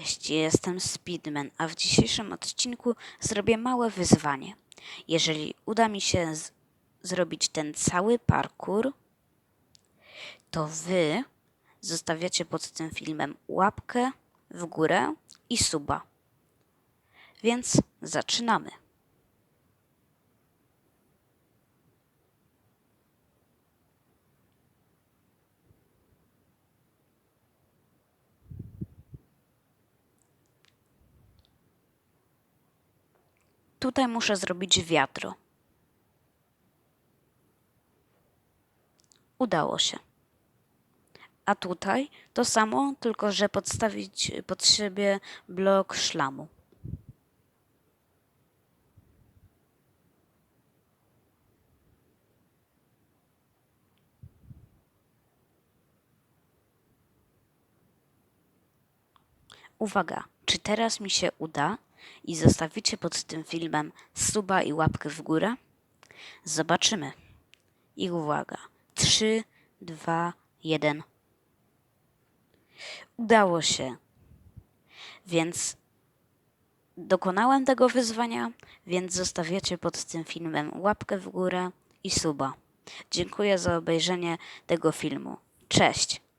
Cześć, jestem Speedman, a w dzisiejszym odcinku zrobię małe wyzwanie. Jeżeli uda mi się zrobić ten cały parkour, to wy zostawiacie pod tym filmem łapkę w górę i suba. Więc zaczynamy. Tutaj muszę zrobić wiadro. Udało się. A tutaj to samo, tylko że podstawić pod siebie blok szlamu. Uwaga, czy teraz mi się uda i zostawicie pod tym filmem suba i łapkę w górę? Zobaczymy. I uwaga. 3, 2, 1. Udało się. Więc dokonałem tego wyzwania, więc zostawiacie pod tym filmem łapkę w górę i suba. Dziękuję za obejrzenie tego filmu. Cześć!